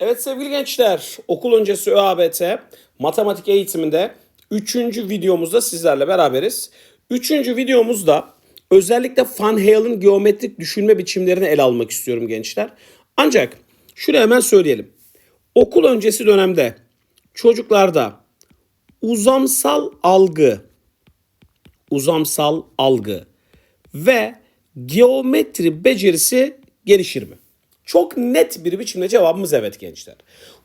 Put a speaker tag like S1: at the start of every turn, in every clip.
S1: Evet sevgili gençler, okul öncesi ÖABT matematik eğitiminde 3. videomuzda sizlerle beraberiz. 3. videomuzda özellikle Van Hale'ın geometrik düşünme biçimlerini ele almak istiyorum gençler. Ancak şunu hemen söyleyelim. Okul öncesi dönemde çocuklarda uzamsal algı, uzamsal algı ve geometri becerisi gelişir mi? Çok net bir biçimde cevabımız evet gençler.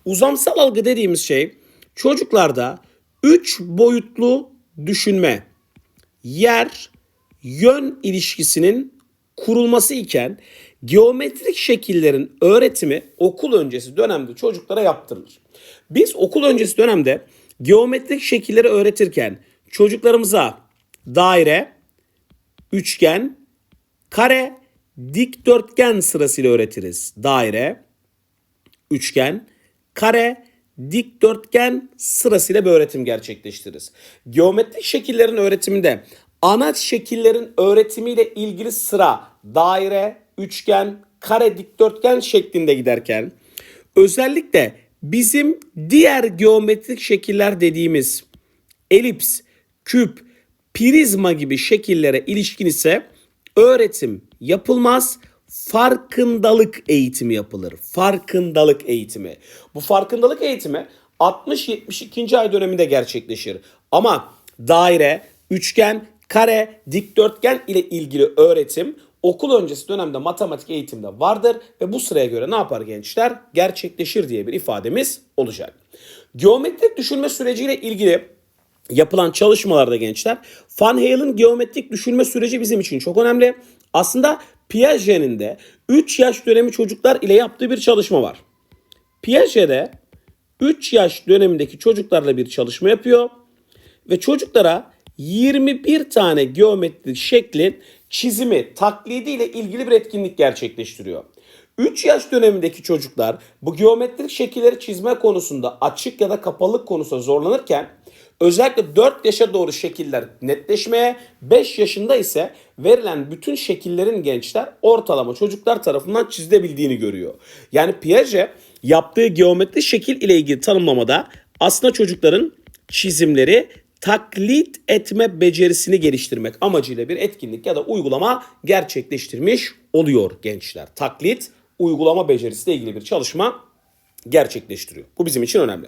S1: Uzamsal algı dediğimiz şey çocuklarda üç boyutlu düşünme, yer, yön ilişkisinin kurulması iken geometrik şekillerin öğretimi okul öncesi dönemde çocuklara yaptırılır. Biz okul öncesi dönemde geometrik şekilleri öğretirken çocuklarımıza daire, üçgen, kare, dikdörtgen sırasıyla öğretiriz. Daire, üçgen, kare, dikdörtgen sırasıyla bir öğretim gerçekleştiririz. Geometrik şekillerin öğretiminde ana şekillerin öğretimiyle ilgili sıra daire, üçgen, kare, dikdörtgen şeklinde giderken özellikle bizim diğer geometrik şekiller dediğimiz elips, küp, prizma gibi şekillere ilişkin ise öğretim yapılmaz. Farkındalık eğitimi yapılır. Farkındalık eğitimi. Bu farkındalık eğitimi 60-72. ay döneminde gerçekleşir. Ama daire, üçgen, kare, dikdörtgen ile ilgili öğretim okul öncesi dönemde matematik eğitimde vardır ve bu sıraya göre ne yapar gençler? Gerçekleşir diye bir ifademiz olacak. Geometrik düşünme süreciyle ilgili yapılan çalışmalarda gençler Van Hale'ın geometrik düşünme süreci bizim için çok önemli. Aslında Piaget'in de 3 yaş dönemi çocuklar ile yaptığı bir çalışma var. Piaget'de 3 yaş dönemindeki çocuklarla bir çalışma yapıyor ve çocuklara 21 tane geometrik şeklin çizimi, taklidi ile ilgili bir etkinlik gerçekleştiriyor. 3 yaş dönemindeki çocuklar bu geometrik şekilleri çizme konusunda açık ya da kapalılık konusunda zorlanırken özellikle 4 yaşa doğru şekiller netleşmeye, 5 yaşında ise verilen bütün şekillerin gençler ortalama çocuklar tarafından çizilebildiğini görüyor. Yani Piaget yaptığı geometri şekil ile ilgili tanımlamada aslında çocukların çizimleri taklit etme becerisini geliştirmek amacıyla bir etkinlik ya da uygulama gerçekleştirmiş oluyor gençler. Taklit uygulama becerisiyle ilgili bir çalışma gerçekleştiriyor. Bu bizim için önemli.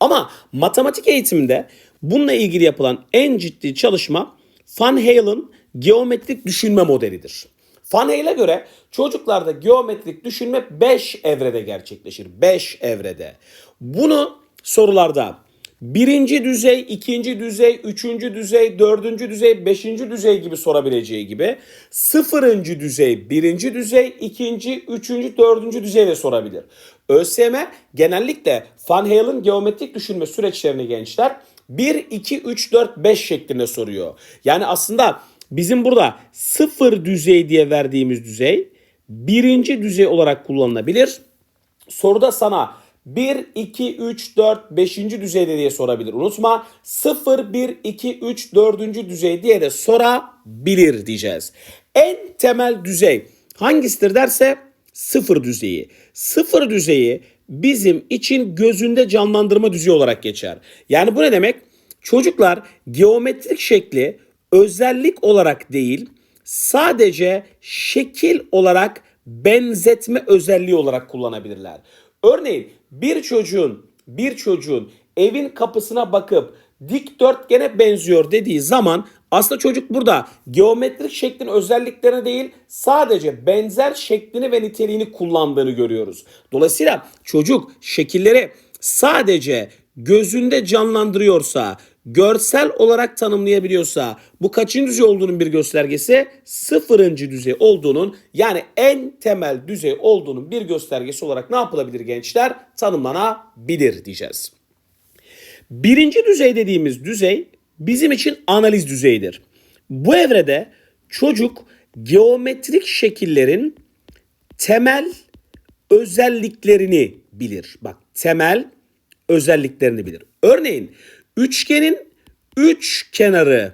S1: Ama matematik eğitiminde bununla ilgili yapılan en ciddi çalışma Van Hale'ın geometrik düşünme modelidir. Van Hale'e göre çocuklarda geometrik düşünme 5 evrede gerçekleşir. 5 evrede. Bunu sorularda birinci düzey, ikinci düzey, üçüncü düzey, dördüncü düzey, beşinci düzey gibi sorabileceği gibi sıfırıncı düzey, birinci düzey, ikinci, üçüncü, dördüncü düzeyde sorabilir. ÖSYM genellikle Van Hale'ın geometrik düşünme süreçlerini gençler 1, 2, 3, 4, 5 şeklinde soruyor. Yani aslında bizim burada sıfır düzey diye verdiğimiz düzey birinci düzey olarak kullanılabilir. Soruda sana 1, 2, 3, 4, 5. düzeyde diye sorabilir. Unutma 0, 1, 2, 3, 4. düzey diye de sorabilir diyeceğiz. En temel düzey hangisidir derse sıfır düzeyi. Sıfır düzeyi bizim için gözünde canlandırma düzeyi olarak geçer. Yani bu ne demek? Çocuklar geometrik şekli özellik olarak değil sadece şekil olarak benzetme özelliği olarak kullanabilirler. Örneğin bir çocuğun bir çocuğun evin kapısına bakıp dikdörtgene benziyor dediği zaman aslında çocuk burada geometrik şeklin özelliklerini değil sadece benzer şeklini ve niteliğini kullandığını görüyoruz. Dolayısıyla çocuk şekilleri sadece gözünde canlandırıyorsa, görsel olarak tanımlayabiliyorsa bu kaçıncı düzey olduğunun bir göstergesi sıfırıncı düzey olduğunun yani en temel düzey olduğunun bir göstergesi olarak ne yapılabilir gençler? Tanımlanabilir diyeceğiz. Birinci düzey dediğimiz düzey bizim için analiz düzeyidir. Bu evrede çocuk geometrik şekillerin temel özelliklerini bilir. Bak temel özelliklerini bilir. Örneğin üçgenin üç kenarı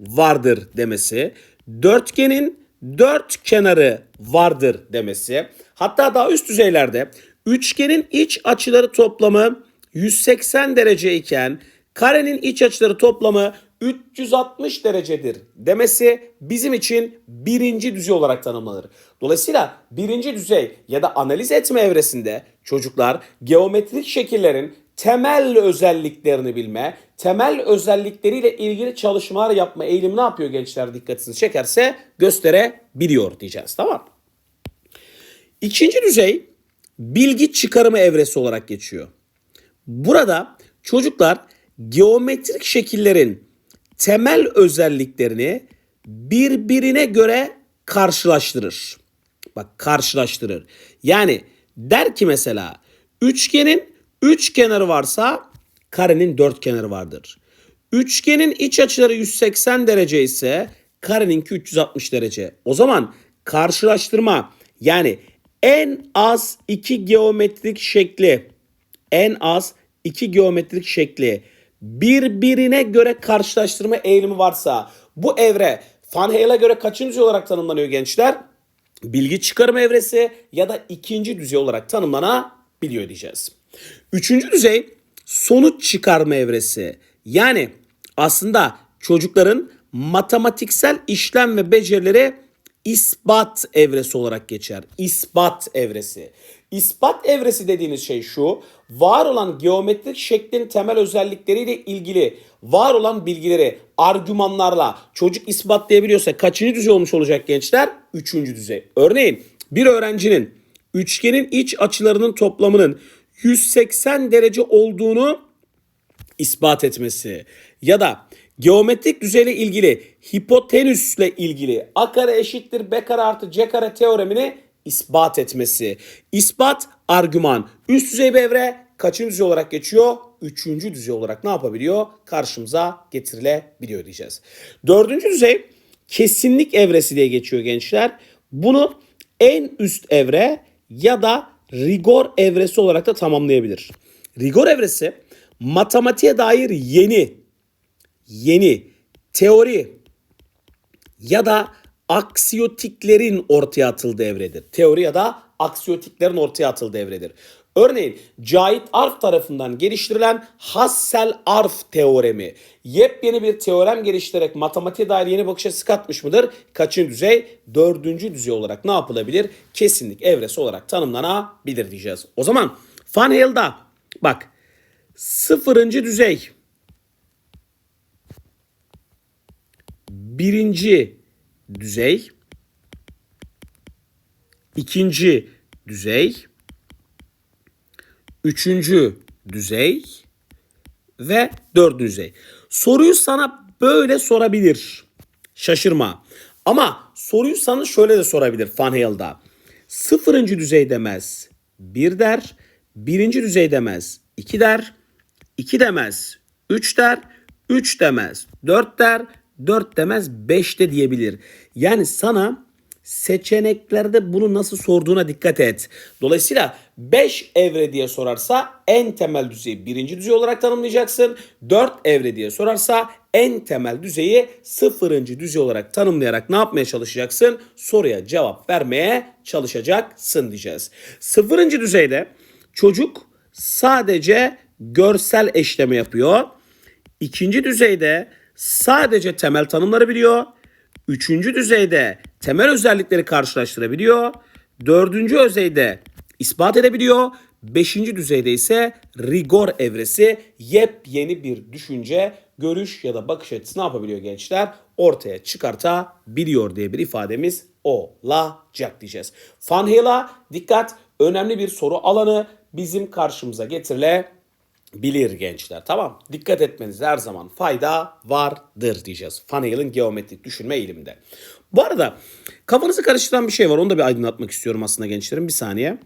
S1: vardır demesi, dörtgenin dört kenarı vardır demesi, hatta daha üst düzeylerde üçgenin iç açıları toplamı 180 derece iken karenin iç açıları toplamı 360 derecedir demesi bizim için birinci düzey olarak tanımlanır. Dolayısıyla birinci düzey ya da analiz etme evresinde çocuklar geometrik şekillerin temel özelliklerini bilme, temel özellikleriyle ilgili çalışmalar yapma eğilimi ne yapıyor gençler dikkatinizi çekerse gösterebiliyor diyeceğiz tamam İkinci düzey bilgi çıkarımı evresi olarak geçiyor. Burada çocuklar geometrik şekillerin temel özelliklerini birbirine göre karşılaştırır. Bak karşılaştırır. Yani der ki mesela üçgenin üç kenarı varsa karenin dört kenarı vardır. Üçgenin iç açıları 180 derece ise kareninki 360 derece. O zaman karşılaştırma yani en az iki geometrik şekli en az iki geometrik şekli birbirine göre karşılaştırma eğilimi varsa bu evre Van Hale'a göre kaçıncı olarak tanımlanıyor gençler? Bilgi çıkarım evresi ya da ikinci düzey olarak tanımlanabiliyor diyeceğiz. Üçüncü düzey sonuç çıkarma evresi. Yani aslında çocukların matematiksel işlem ve becerileri ispat evresi olarak geçer. İspat evresi. İspat evresi dediğiniz şey şu. Var olan geometrik şeklin temel özellikleriyle ilgili var olan bilgileri argümanlarla çocuk ispatlayabiliyorsa kaçıncı düzey olmuş olacak gençler? Üçüncü düzey. Örneğin bir öğrencinin üçgenin iç açılarının toplamının 180 derece olduğunu ispat etmesi ya da geometrik düzeyle ilgili hipotenüsle ilgili a kare eşittir b kare artı c kare teoremini ispat etmesi. İspat argüman üst düzey bir evre kaçıncı düzey olarak geçiyor? Üçüncü düzey olarak ne yapabiliyor? Karşımıza getirilebiliyor diyeceğiz. Dördüncü düzey kesinlik evresi diye geçiyor gençler. Bunu en üst evre ya da rigor evresi olarak da tamamlayabilir. Rigor evresi matematiğe dair yeni yeni teori ya da aksiyotiklerin ortaya atıldığı evredir. Teori ya da aksiyotiklerin ortaya atıldığı evredir. Örneğin Cahit Arf tarafından geliştirilen Hassel-Arf teoremi yepyeni bir teorem geliştirerek matematiğe dair yeni bakış açısı katmış mıdır? Kaçıncı düzey? Dördüncü düzey olarak ne yapılabilir? Kesinlik evresi olarak tanımlanabilir diyeceğiz. O zaman Van Hale'da bak sıfırıncı düzey birinci düzey, ikinci düzey, üçüncü düzey ve dördüncü düzey. Soruyu sana böyle sorabilir. Şaşırma. Ama soruyu sana şöyle de sorabilir Van Hale'da. Sıfırıncı düzey demez. Bir der. Birinci düzey demez. iki der. iki demez. Üç der. Üç demez. Dört der. 4 demez 5 de diyebilir. Yani sana seçeneklerde bunu nasıl sorduğuna dikkat et. Dolayısıyla 5 evre diye sorarsa en temel düzeyi birinci düzey olarak tanımlayacaksın. 4 evre diye sorarsa en temel düzeyi sıfırıncı düzey olarak tanımlayarak ne yapmaya çalışacaksın? Soruya cevap vermeye çalışacaksın diyeceğiz. Sıfırıncı düzeyde çocuk sadece görsel eşleme yapıyor. İkinci düzeyde sadece temel tanımları biliyor. Üçüncü düzeyde temel özellikleri karşılaştırabiliyor. Dördüncü düzeyde ispat edebiliyor. Beşinci düzeyde ise rigor evresi yepyeni bir düşünce, görüş ya da bakış açısı ne yapabiliyor gençler? Ortaya çıkartabiliyor diye bir ifademiz olacak diyeceğiz. Van dikkat önemli bir soru alanı bizim karşımıza getirilebilir bilir gençler. Tamam. Dikkat etmeniz her zaman fayda vardır diyeceğiz. Funnel'ın geometrik düşünme eğiliminde. Bu arada kafanızı karıştıran bir şey var. Onu da bir aydınlatmak istiyorum aslında gençlerim. Bir saniye.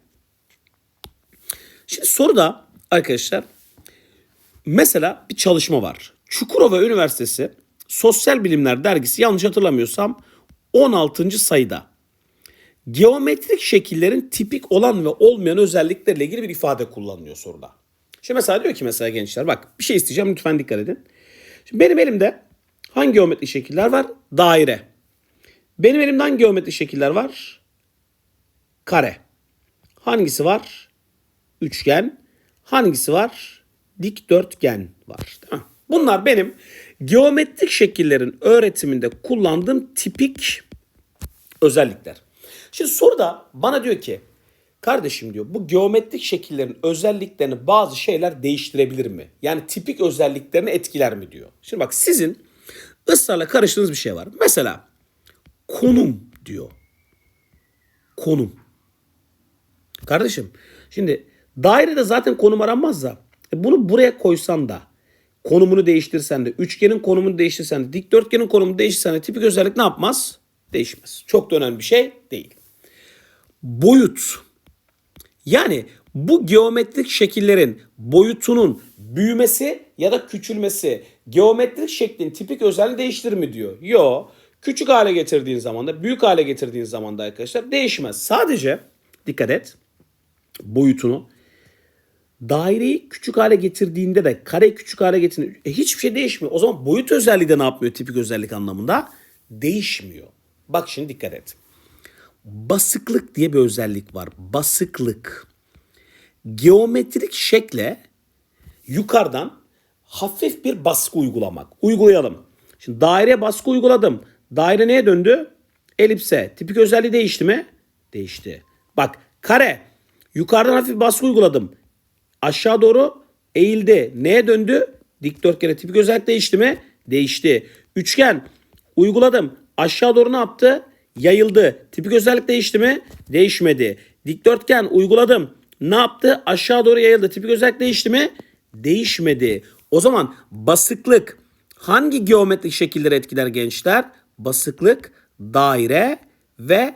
S1: Şimdi soruda arkadaşlar mesela bir çalışma var. Çukurova Üniversitesi Sosyal Bilimler Dergisi yanlış hatırlamıyorsam 16. sayıda geometrik şekillerin tipik olan ve olmayan özellikleriyle ilgili bir ifade kullanılıyor soruda. Şimdi mesela diyor ki mesela gençler bak bir şey isteyeceğim lütfen dikkat edin. Şimdi benim elimde hangi geometrik şekiller var? Daire. Benim elimde hangi geometrik şekiller var? Kare. Hangisi var? üçgen. Hangisi var? Dikdörtgen var. Bunlar benim geometrik şekillerin öğretiminde kullandığım tipik özellikler. Şimdi soruda bana diyor ki kardeşim diyor bu geometrik şekillerin özelliklerini bazı şeyler değiştirebilir mi? Yani tipik özelliklerini etkiler mi diyor. Şimdi bak sizin ısrarla karıştığınız bir şey var. Mesela konum diyor. Konum. Kardeşim şimdi dairede zaten konum aranmaz da e bunu buraya koysan da konumunu değiştirsen de üçgenin konumunu değiştirsen de dikdörtgenin konumunu değiştirsen de tipik özellik ne yapmaz? Değişmez. Çok da önemli bir şey değil. Boyut. Yani bu geometrik şekillerin boyutunun büyümesi ya da küçülmesi geometrik şeklin tipik özelliğini değiştirir mi diyor. Yo. Küçük hale getirdiğin zaman da büyük hale getirdiğin zaman da arkadaşlar değişmez. Sadece dikkat et boyutunu daireyi küçük hale getirdiğinde de kareyi küçük hale getirdiğinde e, hiçbir şey değişmiyor. O zaman boyut özelliği de ne yapmıyor tipik özellik anlamında? Değişmiyor. Bak şimdi dikkat et. Basıklık diye bir özellik var. Basıklık. Geometrik şekle yukarıdan hafif bir baskı uygulamak. Uygulayalım. Şimdi daireye baskı uyguladım. Daire neye döndü? Elipse. Tipik özelliği değişti mi? Değişti. Bak kare. Yukarıdan hafif baskı uyguladım. Aşağı doğru eğildi. Neye döndü? Dikdörtgene tipik özellik değişti mi? Değişti. Üçgen. Uyguladım. Aşağı doğru ne yaptı? Yayıldı. Tipik özellik değişti mi? Değişmedi. Dikdörtgen uyguladım. Ne yaptı? Aşağı doğru yayıldı. Tipik özellik değişti mi? Değişmedi. O zaman basıklık hangi geometrik şekilleri etkiler gençler? Basıklık, daire ve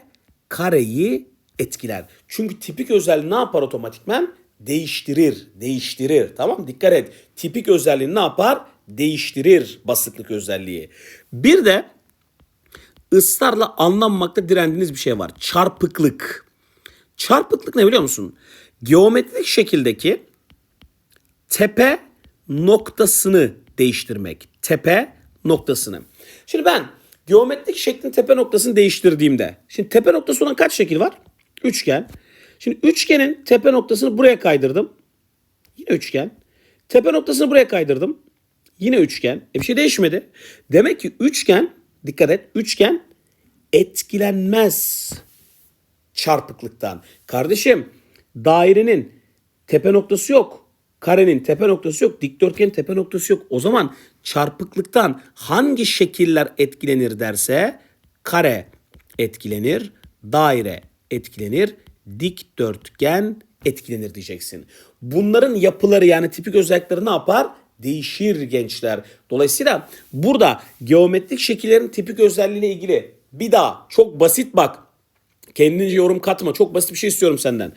S1: kareyi etkiler. Çünkü tipik özelliği ne yapar otomatikmen? Değiştirir, değiştirir. Tamam Dikkat et. Tipik özelliği ne yapar? Değiştirir basıklık özelliği. Bir de ısrarla anlanmakta direndiğiniz bir şey var. Çarpıklık. Çarpıklık ne biliyor musun? Geometrik şekildeki tepe noktasını değiştirmek. Tepe noktasını. Şimdi ben geometrik şeklin tepe noktasını değiştirdiğimde. Şimdi tepe noktası olan kaç şekil var? Üçgen. Şimdi üçgenin tepe noktasını buraya kaydırdım. Yine üçgen. Tepe noktasını buraya kaydırdım. Yine üçgen. E bir şey değişmedi. Demek ki üçgen, dikkat et, üçgen etkilenmez çarpıklıktan. Kardeşim dairenin tepe noktası yok. Karenin tepe noktası yok. Dikdörtgenin tepe noktası yok. O zaman çarpıklıktan hangi şekiller etkilenir derse kare etkilenir, daire etkilenir, dikdörtgen etkilenir diyeceksin. Bunların yapıları yani tipik özellikleri ne yapar? Değişir gençler. Dolayısıyla burada geometrik şekillerin tipik özelliğiyle ilgili bir daha çok basit bak. Kendince yorum katma. Çok basit bir şey istiyorum senden.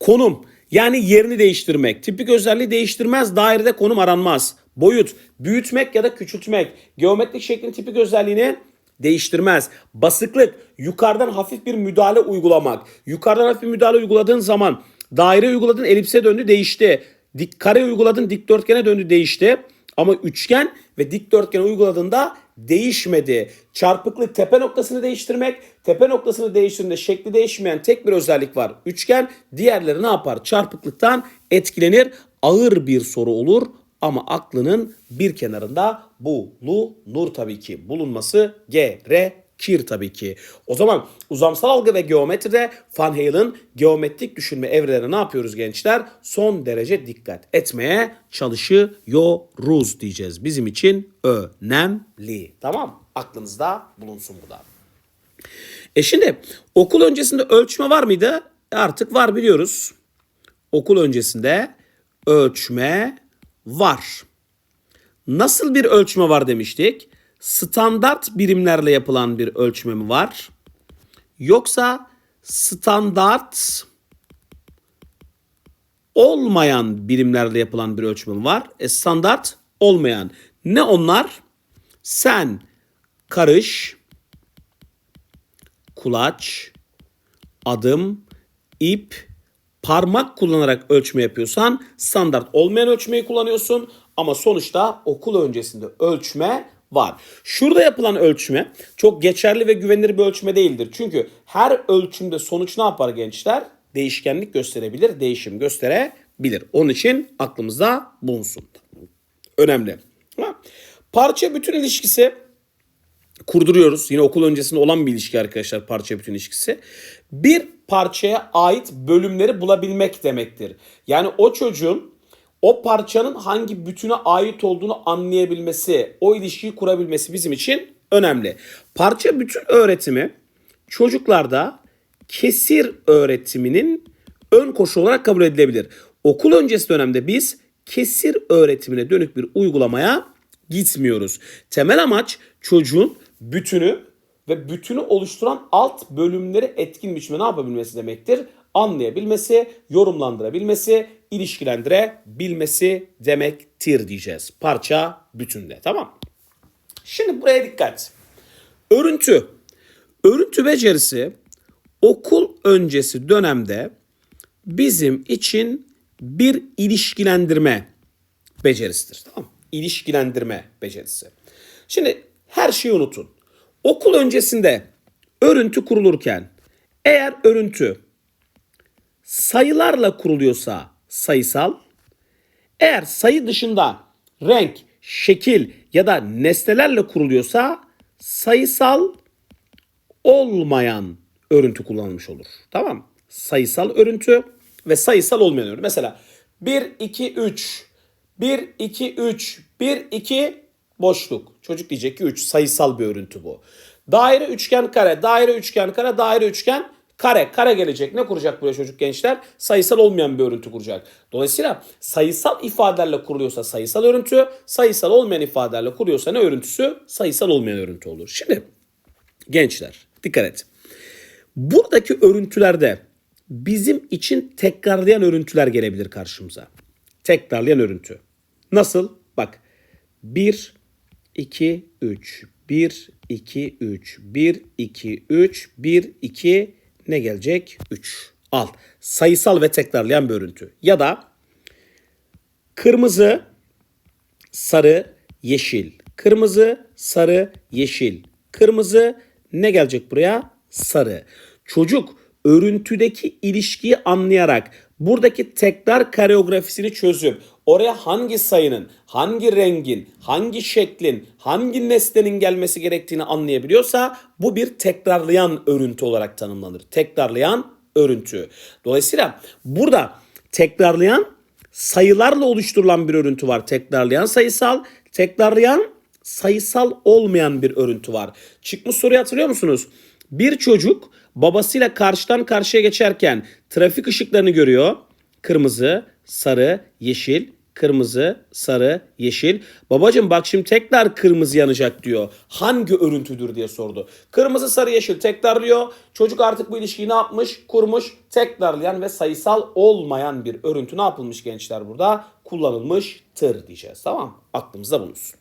S1: Konum yani yerini değiştirmek. Tipik özelliği değiştirmez. Dairede konum aranmaz. Boyut, büyütmek ya da küçültmek. Geometrik şeklin tipik özelliğini değiştirmez. Basıklık, yukarıdan hafif bir müdahale uygulamak. Yukarıdan hafif bir müdahale uyguladığın zaman daire uyguladın elipse döndü değişti. Dik, kare uyguladın dikdörtgene döndü değişti. Ama üçgen ve dikdörtgen uyguladığında değişmedi. Çarpıklık tepe noktasını değiştirmek. Tepe noktasını değiştirdiğinde şekli değişmeyen tek bir özellik var. Üçgen diğerleri ne yapar? Çarpıklıktan etkilenir. Ağır bir soru olur ama aklının bir kenarında bulunur tabii ki. Bulunması gerekir tabii ki. O zaman uzamsal algı ve geometride Van Halen geometrik düşünme evrelerine ne yapıyoruz gençler? Son derece dikkat etmeye çalışıyoruz diyeceğiz. Bizim için önemli. Tamam Aklınızda bulunsun bu da. E şimdi okul öncesinde ölçme var mıydı? Artık var biliyoruz. Okul öncesinde ölçme var. Nasıl bir ölçme var demiştik? Standart birimlerle yapılan bir ölçme mi var? Yoksa standart olmayan birimlerle yapılan bir ölçme mi var? E standart olmayan. Ne onlar? Sen karış, kulaç, adım, ip, parmak kullanarak ölçme yapıyorsan standart olmayan ölçmeyi kullanıyorsun ama sonuçta okul öncesinde ölçme var. Şurada yapılan ölçme çok geçerli ve güvenilir bir ölçme değildir. Çünkü her ölçümde sonuç ne yapar gençler? Değişkenlik gösterebilir, değişim gösterebilir bilir. Onun için aklımızda bulunsun. Önemli. Parça bütün ilişkisi kurduruyoruz. Yine okul öncesinde olan bir ilişki arkadaşlar parça bütün ilişkisi. Bir parçaya ait bölümleri bulabilmek demektir. Yani o çocuğun o parçanın hangi bütüne ait olduğunu anlayabilmesi, o ilişkiyi kurabilmesi bizim için önemli. Parça bütün öğretimi çocuklarda kesir öğretiminin ön koşulu olarak kabul edilebilir. Okul öncesi dönemde biz kesir öğretimine dönük bir uygulamaya gitmiyoruz. Temel amaç çocuğun bütünü ve bütünü oluşturan alt bölümleri etkin biçimde ne yapabilmesi demektir? Anlayabilmesi, yorumlandırabilmesi, ilişkilendirebilmesi demektir diyeceğiz. Parça bütünde tamam Şimdi buraya dikkat. Örüntü. Örüntü becerisi okul öncesi dönemde bizim için bir ilişkilendirme becerisidir. Tamam? İlişkilendirme becerisi. Şimdi her şeyi unutun. Okul öncesinde örüntü kurulurken eğer örüntü sayılarla kuruluyorsa sayısal, eğer sayı dışında renk, şekil ya da nesnelerle kuruluyorsa sayısal olmayan örüntü kullanılmış olur. Tamam Sayısal örüntü ve sayısal olmayan örüntü. Mesela 1, 2, 3, 1, 2, 3, 1, 2 boşluk. Çocuk diyecek ki 3 sayısal bir örüntü bu. Daire, üçgen, kare, daire, üçgen, kare, daire, üçgen, kare. Kare gelecek. Ne kuracak buraya çocuk gençler? Sayısal olmayan bir örüntü kuracak. Dolayısıyla sayısal ifadelerle kuruluyorsa sayısal örüntü, sayısal olmayan ifadelerle kuruyorsa ne örüntüsü? Sayısal olmayan örüntü olur. Şimdi gençler dikkat et. Buradaki örüntülerde bizim için tekrarlayan örüntüler gelebilir karşımıza. Tekrarlayan örüntü. Nasıl? Bak 1, 2, 3, 1, 2, 3, 1, 2, 3, 1, 2 ne gelecek? 3. Al. Sayısal ve tekrarlayan bir örüntü. Ya da kırmızı, sarı, yeşil. Kırmızı, sarı, yeşil. Kırmızı ne gelecek buraya? Sarı. Çocuk örüntüdeki ilişkiyi anlayarak buradaki tekrar koreografisini çözüp oraya hangi sayının, hangi rengin, hangi şeklin, hangi nesnenin gelmesi gerektiğini anlayabiliyorsa bu bir tekrarlayan örüntü olarak tanımlanır. Tekrarlayan örüntü. Dolayısıyla burada tekrarlayan sayılarla oluşturulan bir örüntü var. Tekrarlayan sayısal, tekrarlayan sayısal olmayan bir örüntü var. Çıkmış soruyu hatırlıyor musunuz? Bir çocuk babasıyla karşıdan karşıya geçerken trafik ışıklarını görüyor. Kırmızı, sarı, yeşil, kırmızı, sarı, yeşil. Babacım bak şimdi tekrar kırmızı yanacak diyor. Hangi örüntüdür diye sordu. Kırmızı, sarı, yeşil tekrarlıyor. Çocuk artık bu ilişkiyi ne yapmış? Kurmuş. Tekrarlayan ve sayısal olmayan bir örüntü ne yapılmış gençler burada? Kullanılmıştır diyeceğiz. Tamam Aklımızda bulunsun.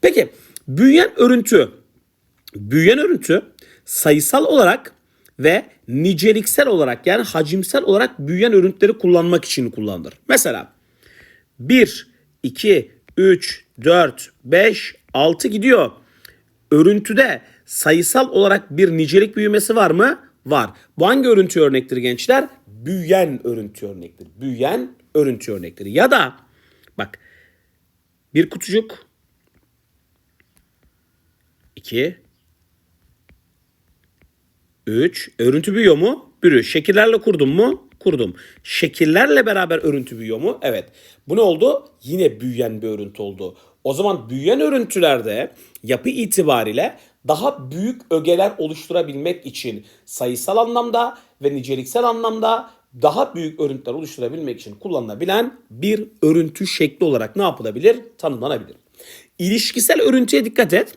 S1: Peki büyüyen örüntü. Büyüyen örüntü sayısal olarak ve niceliksel olarak yani hacimsel olarak büyüyen örüntüleri kullanmak için kullanılır. Mesela 1, 2, 3, 4, 5, 6 gidiyor. Örüntüde sayısal olarak bir nicelik büyümesi var mı? Var. Bu hangi örüntü örnektir gençler? Büyüyen örüntü örnektir. Büyüyen örüntü örnektir. Ya da bak bir kutucuk 2 3. Örüntü büyüyor mu? Büyüyor. Şekillerle kurdum mu? Kurdum. Şekillerle beraber örüntü büyüyor mu? Evet. Bu ne oldu? Yine büyüyen bir örüntü oldu. O zaman büyüyen örüntülerde yapı itibariyle daha büyük ögeler oluşturabilmek için sayısal anlamda ve niceliksel anlamda daha büyük örüntüler oluşturabilmek için kullanılabilen bir örüntü şekli olarak ne yapılabilir? Tanımlanabilir. İlişkisel örüntüye dikkat et.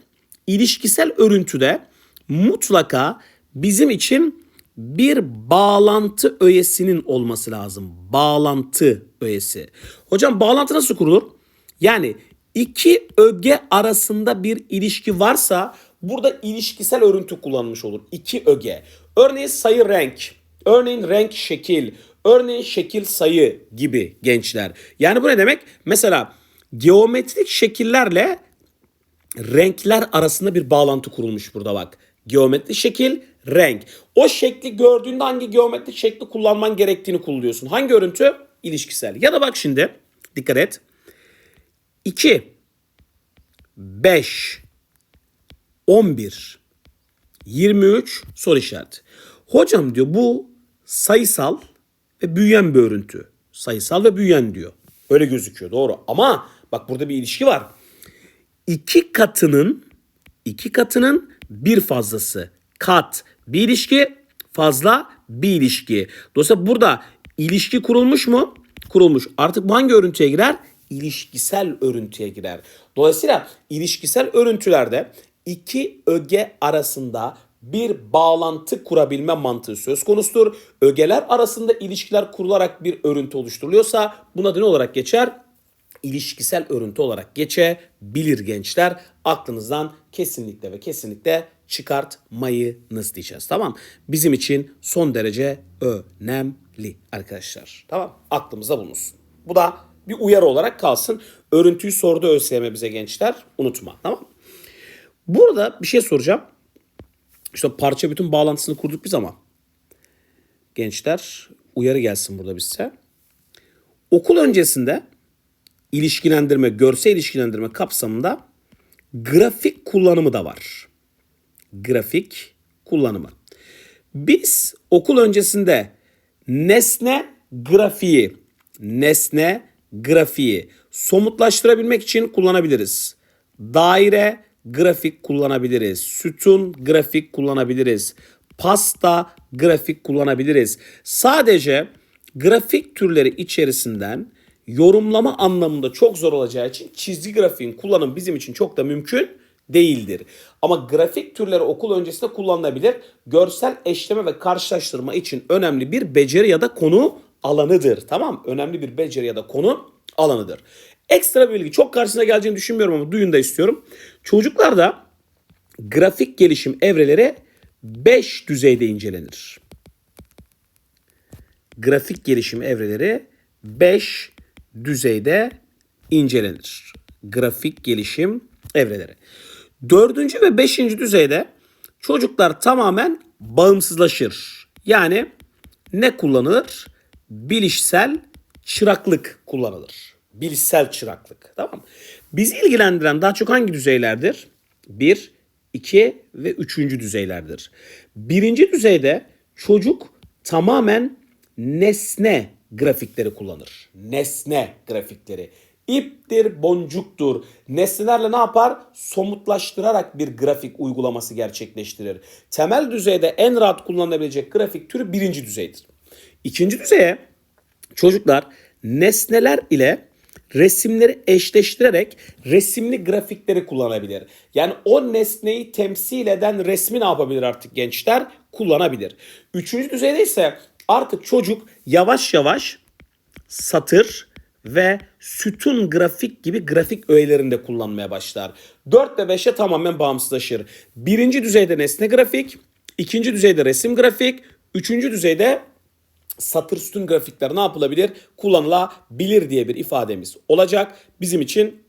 S1: İlişkisel örüntüde mutlaka bizim için bir bağlantı öğesinin olması lazım. Bağlantı öğesi. Hocam bağlantı nasıl kurulur? Yani iki öge arasında bir ilişki varsa burada ilişkisel örüntü kullanılmış olur. İki öge. Örneğin sayı renk, örneğin renk şekil, örneğin şekil sayı gibi gençler. Yani bu ne demek? Mesela geometrik şekillerle renkler arasında bir bağlantı kurulmuş burada bak. Geometri şekil, renk. O şekli gördüğünde hangi geometrik şekli kullanman gerektiğini kullanıyorsun. Hangi örüntü? ilişkisel. Ya da bak şimdi dikkat et. 2, 5, 11, 23 soru işareti. Hocam diyor bu sayısal ve büyüyen bir örüntü. Sayısal ve büyüyen diyor. Öyle gözüküyor doğru. Ama bak burada bir ilişki var. İki katının iki katının bir fazlası. Kat bir ilişki fazla bir ilişki. Dolayısıyla burada ilişki kurulmuş mu? Kurulmuş. Artık bu hangi örüntüye girer? İlişkisel örüntüye girer. Dolayısıyla ilişkisel örüntülerde iki öge arasında bir bağlantı kurabilme mantığı söz konusudur. Ögeler arasında ilişkiler kurularak bir örüntü oluşturuluyorsa buna ne olarak geçer? İlişkisel örüntü olarak geçebilir gençler. Aklınızdan kesinlikle ve kesinlikle çıkartmayınız diyeceğiz. Tamam. Bizim için son derece önemli arkadaşlar. Tamam. Aklımızda bulunsun. Bu da bir uyarı olarak kalsın. Örüntüyü sordu ÖSYM bize gençler. Unutma. Tamam. Burada bir şey soracağım. İşte parça bütün bağlantısını kurduk biz ama. Gençler uyarı gelsin burada bize. Okul öncesinde ilişkilendirme, görsel ilişkilendirme kapsamında grafik kullanımı da var. Grafik kullanımı. Biz okul öncesinde nesne grafiği, nesne grafiği somutlaştırabilmek için kullanabiliriz. Daire grafik kullanabiliriz. Sütun grafik kullanabiliriz. Pasta grafik kullanabiliriz. Sadece grafik türleri içerisinden yorumlama anlamında çok zor olacağı için çizgi grafiğin kullanım bizim için çok da mümkün değildir. Ama grafik türleri okul öncesinde kullanılabilir. Görsel eşleme ve karşılaştırma için önemli bir beceri ya da konu alanıdır. Tamam Önemli bir beceri ya da konu alanıdır. Ekstra bilgi çok karşısına geleceğini düşünmüyorum ama duyun da istiyorum. Çocuklarda grafik gelişim evreleri 5 düzeyde incelenir. Grafik gelişim evreleri 5 düzeyde incelenir. Grafik gelişim evreleri. Dördüncü ve beşinci düzeyde çocuklar tamamen bağımsızlaşır. Yani ne kullanılır? Bilişsel çıraklık kullanılır. Bilişsel çıraklık. Tamam? Bizi ilgilendiren daha çok hangi düzeylerdir? Bir, iki ve üçüncü düzeylerdir. Birinci düzeyde çocuk tamamen nesne grafikleri kullanır. Nesne grafikleri. İptir, boncuktur. Nesnelerle ne yapar? Somutlaştırarak bir grafik uygulaması gerçekleştirir. Temel düzeyde en rahat kullanılabilecek grafik türü birinci düzeydir. İkinci düzeye çocuklar nesneler ile resimleri eşleştirerek resimli grafikleri kullanabilir. Yani o nesneyi temsil eden resmi ne yapabilir artık gençler? Kullanabilir. Üçüncü düzeyde ise artık çocuk yavaş yavaş satır ve sütun grafik gibi grafik öğelerinde kullanmaya başlar. 4 ve 5'e tamamen bağımsızlaşır. Birinci düzeyde nesne grafik, ikinci düzeyde resim grafik, üçüncü düzeyde satır sütun grafikler ne yapılabilir? Kullanılabilir diye bir ifademiz olacak. Bizim için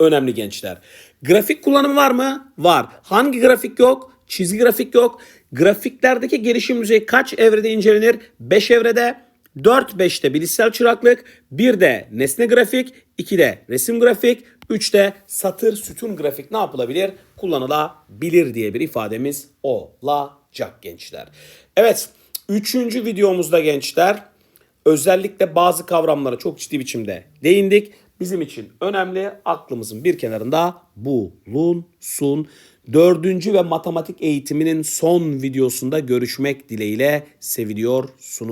S1: önemli gençler. Grafik kullanımı var mı? Var. Hangi grafik yok? Çizgi grafik yok. Grafiklerdeki gelişim düzeyi kaç evrede incelenir? 5 evrede. 4-5'te bilişsel çıraklık, 1'de nesne grafik, 2'de resim grafik, 3'te satır sütun grafik ne yapılabilir? Kullanılabilir diye bir ifademiz olacak gençler. Evet, 3. videomuzda gençler özellikle bazı kavramlara çok ciddi biçimde değindik. Bizim için önemli aklımızın bir kenarında bulunsun. Dördüncü ve matematik eğitiminin son videosunda görüşmek dileğiyle seviliyorsunuz.